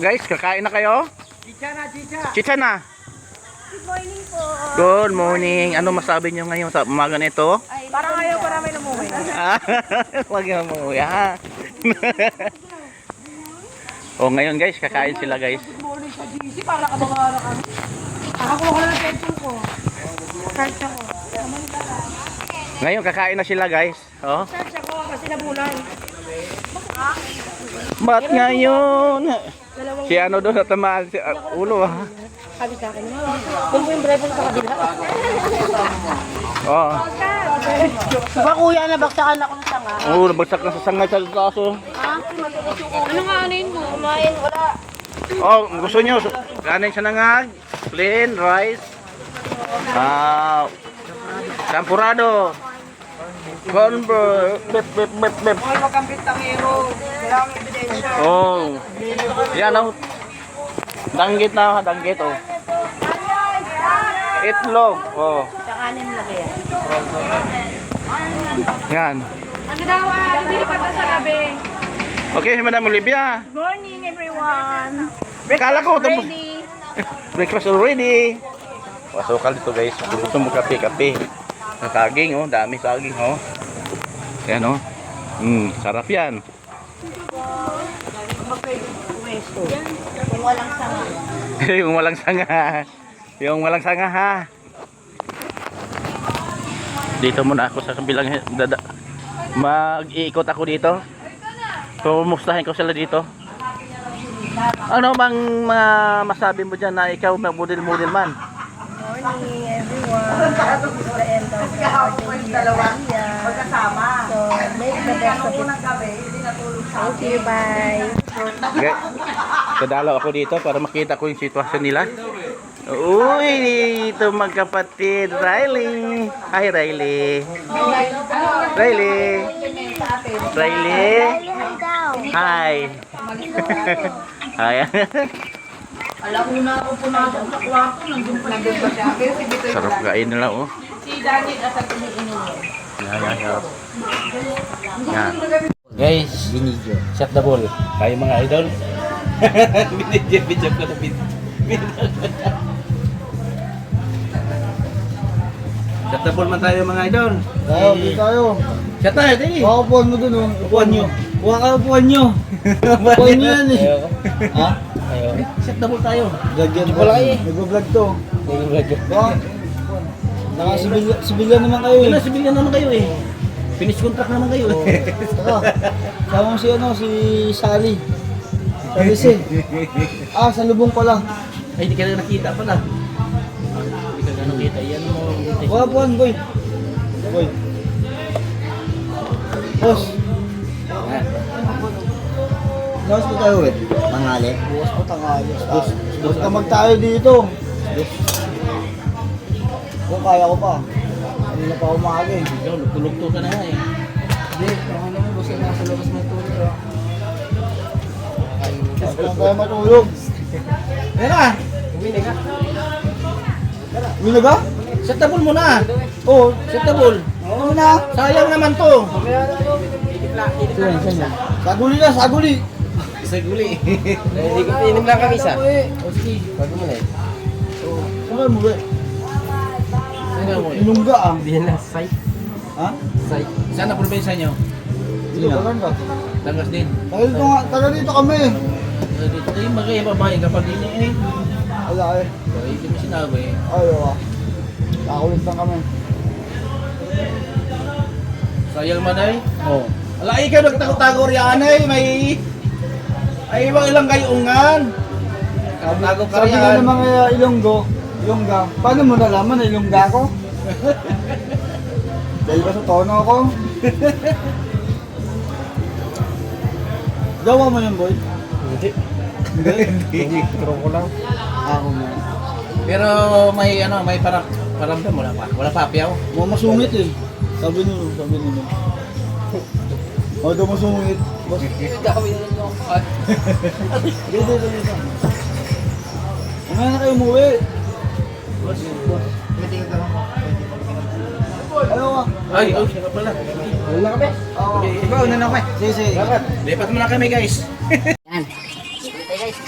guys, kakain na kayo? Chicha na, chicha. Chicha na. Good morning po. Good morning. Ano masabi niyo ngayon sa umaga nito? Ay, Parang ayaw pa namin umuwi. Ah, Wag na mo, ha. oh, ngayon guys, kakain sila guys. Good morning sa GC. Para ka mga anak kami. Nakakuha ka ng pencil ko. Search ako. Ngayon kakain na sila guys. Oh. Search ako kasi nabulan. Ba't ngayon? Dalawang Si ano doon natamaan si ah, ulo ha. sabi sa akin. Kung po yung bread sa kabila. Oh. Diba kuya, nabaksakan ako ng sanga. Oh, nabagsak na sa sangay sa taso. Ano nga anin mo? Kumain, wala. Oh, gusto niyo kanin siya nangag, plain rice. Ah, champurado. Conver, bep bep bep bep. Hoy, wag kang bitangero. Kailangan ebidensya. Oh. Yan oh. Danggit na, danggit oh. Itlog. Oh. Sa kanin lagi yan. Yan. Ano daw, ah? Hindi pa sa gabi. Okay, Madam Olivia. Good morning, everyone. Kala ko. Ready? Breakfast already. Pasokal dito guys. Gusto mo kape, Sa saging oh, dami saging oh. Yan oh. Mm, sarap yan. Kung walang sanga. yung walang sanga. Yung walang sanga ha. Dito muna ako sa kabilang dada. Mag-iikot ako dito. Kumustahin ko sila dito. Ano bang mga masabi mo dyan na ikaw mag-model-model man? Morning everyone. This is the end of the day. Magkasama. So, make the best of it. Thank you, bye. Okay. Kadalaw ako dito para makita ko yung sitwasyon nila. Uy, ito magkapatid. Riley. Hi, Riley. Riley. Riley. Hi. Hi. Alam mo na ako pumasok sa kwarto. Nandun pa nandun pa siya. Pero si Vito Sarap kain nila, oh. Si Daniel asa tumiinom. Yan, yan, yan. Yan. Guys, binidyo. Shut the ball. Tayo mga idol. binidyo, binidyo ko na binidyo. Shut the ball man tayo mga idol. Tayo, di tayo. Shut tayo. Baka upuan mo dun, oh. Upuan nyo. Kuha ka upuan nyo. Upuan nyo yan eh. Ha? Shut the ball tayo. Vlog yan. Wala kayo eh. Nag-vlog to. Nag-vlog. Baka, naka-sibilya sibilya naman kayo eh. sibilyan naman kayo eh. Finish contract naman kayo. Oh. Saka, sama mo si ano, si Sally. Sally si. Ah, sa lubong pala. Ay, hindi ka na nakita pala. Hindi ka na nakita. Yan mo. Kuha upuan, boy. Boy. Boss. Lawas po tayo eh. Tangali. Bukas po tangali. Boss. Boss ka magtayo dito. Boss. Kung kaya ko pa. Hindi na pa umaga eh. Ikaw, lugto ka na nga eh. Hindi, ano boss na nasa labas matulog. Kung kaya matulog. Meron ka. Uwi na ka? Set the ball muna. Oo. Set the ball. Oo na. Sayang naman to. Saguli na, saguli. Sa guli. Hindi ko inom lang kami isa. O sige. Mo na eh. Saan mo ba? Sino mo eh? Ilungga ah. Hindi na site. Ha? Site. Saan na probinsya nyo? Dito ka lang ba? Langas din. Tagal dito nga, tagal dito kami. Eh, Dito tayo magkaya babae kapag hindi eh. Wala eh. Hindi mo sinabi. Ayaw ah. Kakulit lang kami. Sayang man ay. Oo. Ala, ikaw nagtago-tago riyan ay. May... Ay, ibang ilang kayungan. Tago ka Sabi nga ng mga Ilonggo, Ilongga, paano mo nalaman na Ilongga ko? Dahil ba sa tono ako? Gawa mo yun, boy. Hindi. Hindi? Turo ko lang. Ako mo. Pero may ano, may parang paramdam wala pa. Wala pa piyaw. Mga masungit eh. Sabi nyo, sabi nyo. O, daw masungit. Boss. Gawin na lang dito, dito. Ano na kayo umuwi? Boss, boss. Ayaw ah. Ay, oh, siya ka pala. Wala kami. Oo. Ikaw, una na eh. Sige, sige. Lipat mo na kami guys. Yan. Okay, guys.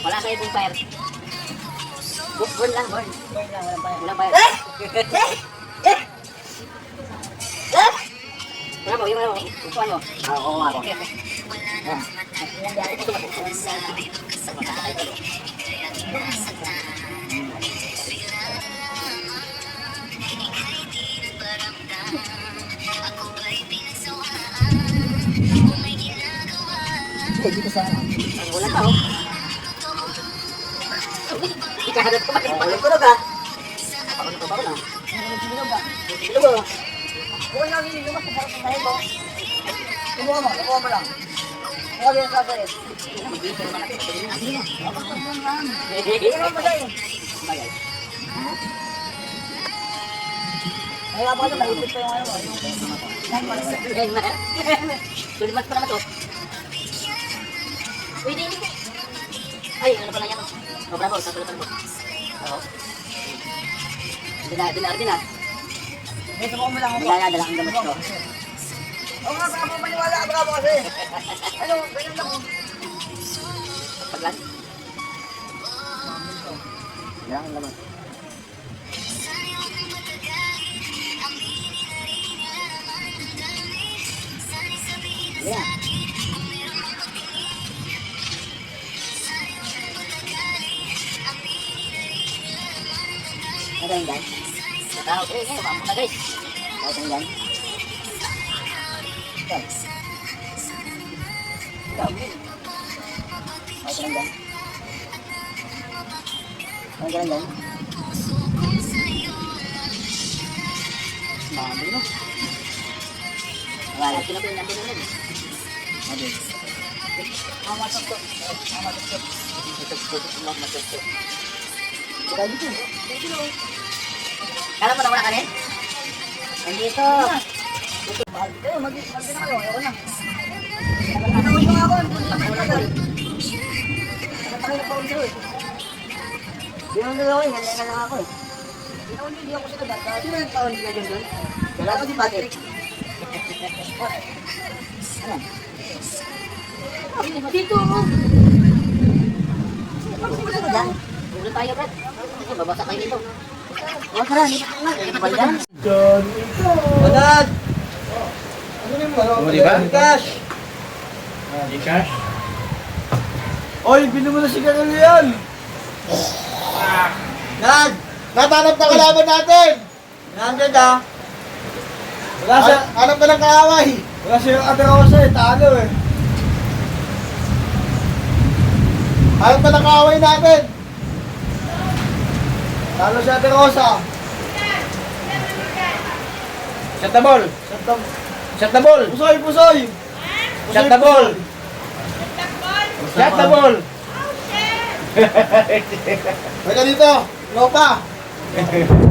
Wala kayo pong fire. Bu- Burn lang, burn. Burn lang, walang fire. Walang fire. Wala mo, yung ano, upuan mo. Ah, Oo, nga ako. Wala pa, oh. Ikaharap ko ba? Walang tulog, ah. Ako na ba na? Sinunog, ah. Sinunog, ah. Bukan lang yung lumas sa sarap ng dahil mo. Kumuha mo, kumuha mo lang. Kumuha mo yung. Hindi. Hindi naman bagay. Bagay. Ay, ako na, naipit pa yung ano mo. Tulimas pa naman to. Uy, di, di. Ay, ano pala yan? Oh, bravo, sa tulipan mo. Oo. Dina, dina, dina. May subukan mo lang ako. Dala, dala ang gamot ko. Oo nga, baka mo maniwala, bravo kasi. Ano, ganyan lang. Paglan. Dala ang gamot. Yeah. Ada yang guys? Tahu, eh, ini apa muna guys? Tahu yang guys? Guys. Guys? Tahu yang guys? Mami mo. Wala, ba yung nandun ulit? Mami. Mama tutok. Mama tutok. Tutok, mama tutok. Ikaw dito. Kala mo na wala ka rin? Nandito. Kayo, mag- mag- na kayo. Ayoko na. Natawin ko nga ako. Hindi na kayo na pa ako dito eh. Di naman eh. Handa na lang ako eh. Di naman hindi ako sila dati. Sino yung taon nila dyan doon? Wala ko si Patrick. Ano? Dito. Ano ba dyan? Ulo tayo, Brad. Babasa kayo dito. Oh, tara, lipat na. Lipat ba yan? Manad! Ano yung Oh, di ba? Cash! Gcash? Oy, bino mo na si Karol yan! Nad! Natanap na kalaban natin! Nandyan ah! Wala siya, hanap na ng kaaway! Wala siya yung ate Rosa eh, talo eh. Hanap na ng kaaway natin! Talo si ate Rosa! Shot the ball! Shut the... Shot the ball! Pusoy, pusoy! Shot the ball! Shot the ball! Halika dito! Lopa!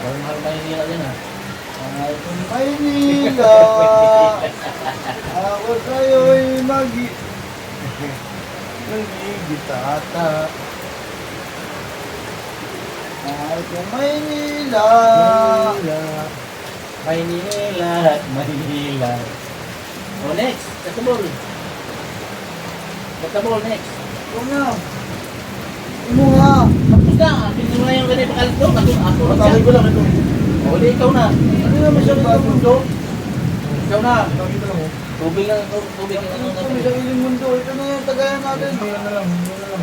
Mahal ba yung nila din ah? Mahal kong Maynila, ako sa'yo'y magi... Nagigitata. Mahal kong Maynila. Maynila, Maynila. Oh, next. Shot the ball. Shot the ball, next. Huwag na. Ano na. Mo na yung ganito pakalit ko. Ako, ako. Matawag ko lang ito. O, di ikaw na. Ano naman siya ba? Mundo. Ikaw na. Lang mo. Tubig lang. Tubig lang. Ano kami sa iling mundo? Ito na yung tagayan natin. Hindi na lang. Hindi na lang.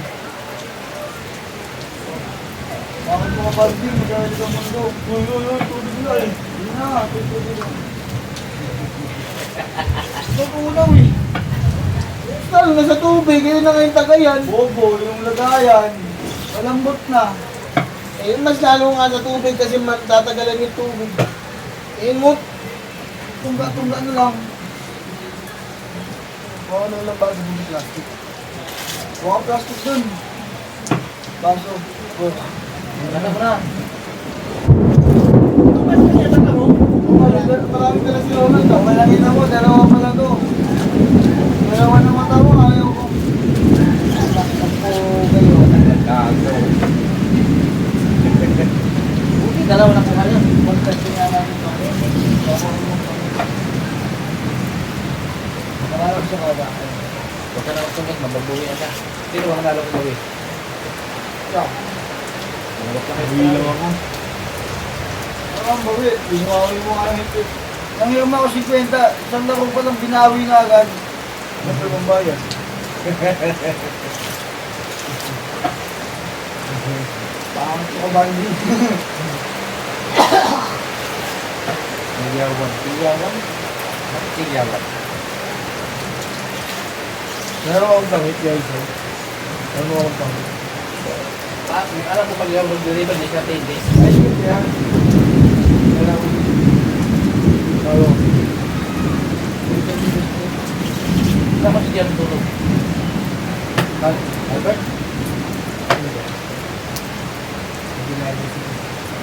Bakit mga barbing? Magkakalit ang mundo. Uy, uy, uy. Tubig na eh. Hindi na. Tubig na. Nagunaw eh. Lalo na sa tubig. Yun na nga yung tagayan. Bobo. Yung lagayan. Malambot na. Eh, mas lalo nga sa tubig kasi matatagalan yung tubig. Eh, ngut. Tungga-tungga na lang. Kuha ka lang baso ng plastic. Kuha plastic dun. Baso. Oh. Ano mo na? Marami ka na si Ronald. ah. Malangin ako. Dalawa pa lang to. Dalawa na mata mo. Ayaw ko. Ako kayo. Gago. Buti dalawa na po kayo. Kontakin nga natin to. Marami siya kada. Huwag ka na magtungin, mababuwi na siya. Sino ang nalo ko bawi? Ikaw. Ka Uwi lang ako. Ano ang bawi? Binawi mo nga yung hipit. Nangiram ako 50. Isang laro pa lang binawi na agad. Ano bang bayad? Pangit ko ba hindi? Sigawan. Sigawan? Bakit sigawan? Meron akong damit guys. eh. Meron akong damit. Ah, alam mo pag yung mag-deliver ni sa tindis? Ay, shit yan. Meron akong... Oo. Dapat si Diyan tulog. Albert?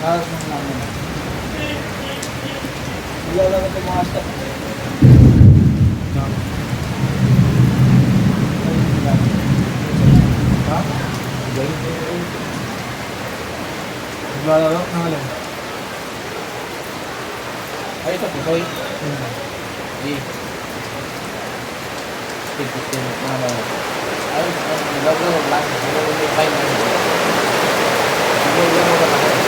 Halos ng namin. Wala lang ito mga step. Ha? Naglalaro ng alam. Ay, ito, Pisoy. Di. Tindis din. Ano? Ay, nagagawa lang. Nagagawa lang. Nagagawa lang. Nagagawa lang.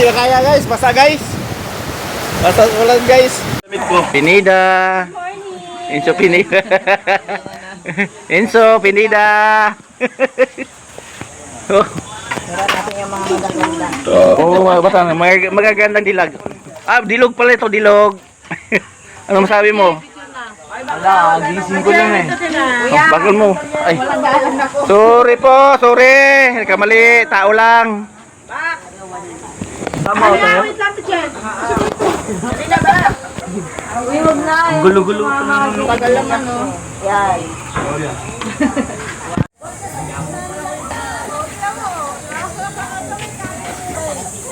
Guys, di ba kaya guys? Basta guys. Basta ulan guys. Pinida. Enzo Pinida. Enzo Pinida. oh, oh, bata, mag magagandang dilag. Ah, dilog pala ito, dilog. ano masabi mo? Wala, gising ko lang eh. Oh, bakal mo. Ay. Sorry po, sorry. Kamali, tao lang. Tama tayo. Wait lang, Jen. Huwag na. Gulo-gulo. Tagal naman, no? Yan.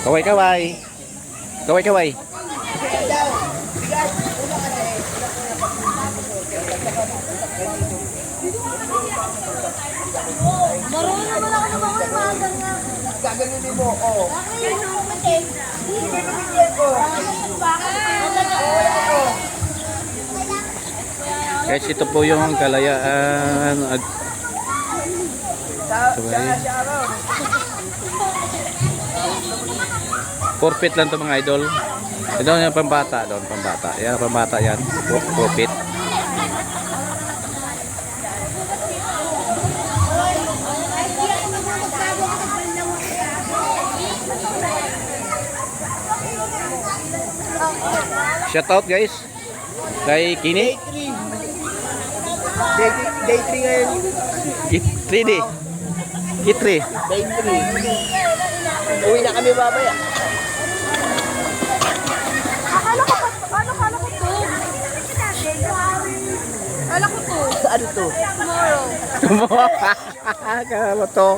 Kaway, kaway. Kaway, kaway. Marunong naman ako ng mga mga ganyan. Gaganunin mo, oo. Bakit yun ang Guys, ito po yung kalayaan. Ag ito ba yun? Forfeit lang to mga idol. Ito yung pambata doon, pambata. Yan, pambata yan. For- Forfeit. Shout out guys. Kay Kini. Day, day 3 ngayon. Git 3D. Git 3. Day 3. Uwi na kami babaya. Akala ko, ano kala ko to? Akala ko to. Ano to? Tomorrow. Kamo to.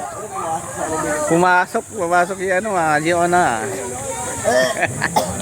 Pumasok, pumasok yung ano, ah, Giona.